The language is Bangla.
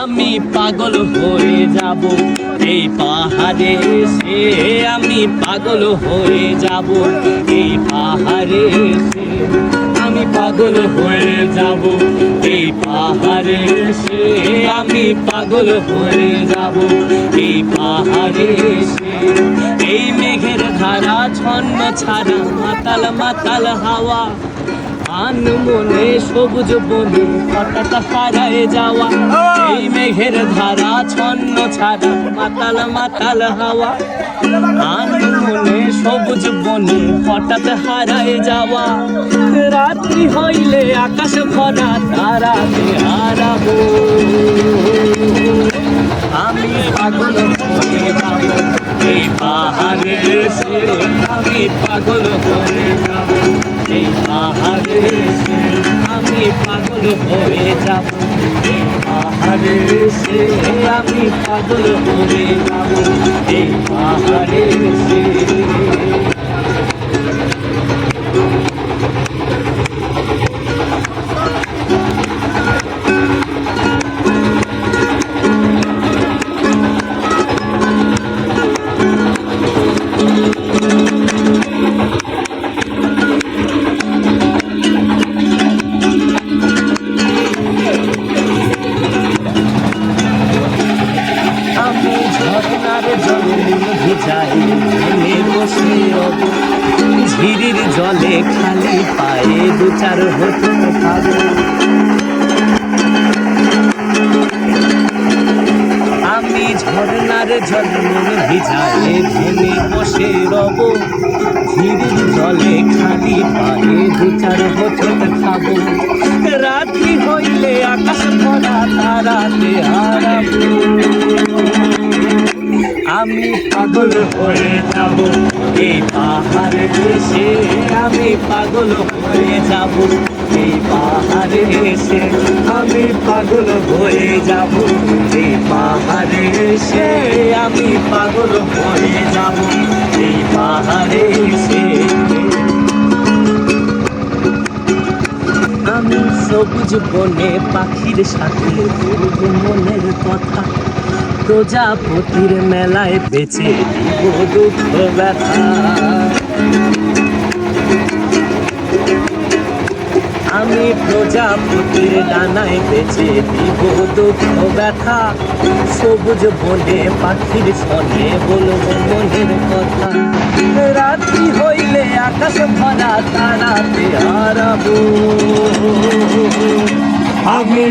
আমি পাগল হয়ে যাব। এই পাহাড়ে সে আমি পাগল হয়ে যাব। এই পাহাড়ে সে আমি পাগল হয়ে যাব। এই পাহাড়ে সে আমি পাগল হয়ে যাব। এই পাহাড়ে সে এই মেঘের ধারা, ছন্ন ছাড়া মাতাল মাতাল হাওয়া। আন মনে সবুজ বনে হঠাৎ হারায় যাওয়া। এই মেঘের ধারা ছন্ন ছাড়া মাতাল মাতাল হাওয়া। আন মনে সবুজ বনে হঠাৎ হারায় যাওয়া। রাত্রি হইলে আকাশ ভরা তারাতে হারাবো। এসে আমি পাগল হয়ে যাব। এই পাহাড়ে এসে আমি পাগল হয়ে যাব। এই পাহাড়ে এসে আমি পাগল হয়ে যাব। এই পাহাড়ে এসে ঝিরির জলে খালি পায়ে দু চার হতো খাব। আমি ঝর্ণার জল ভিজাই নেমে বসে রব। ঝিরির জলে খালি পায়ে দু চার হতো খাব। রাত্রি হইলে আকাশ ভরা তারাতে হারাবো। পাগল হয়ে যাব। এই পাহাড়ে এসে আমি পাগল হয়ে যাব। এই পাহাড়ে এসে আমি পাগল হয়ে যাব। এই পাহাড়ে এসে আমি পাগল হয়ে যাব। এই পাহাড়ে এসে আমি সবুজ বনে পাখির সাথে মনের কথা। প্রজাপতির মেলায় বেঁচে দিব দুঃখ ব্যথা আমি প্রজাপতির ডানায় বেঁচে দিব দুঃখ ব্যথা সবুজ বনে পাখির সনে বলব মনের কথা। রাত্রি হইলে আকাশ ভরা হারাবো আমি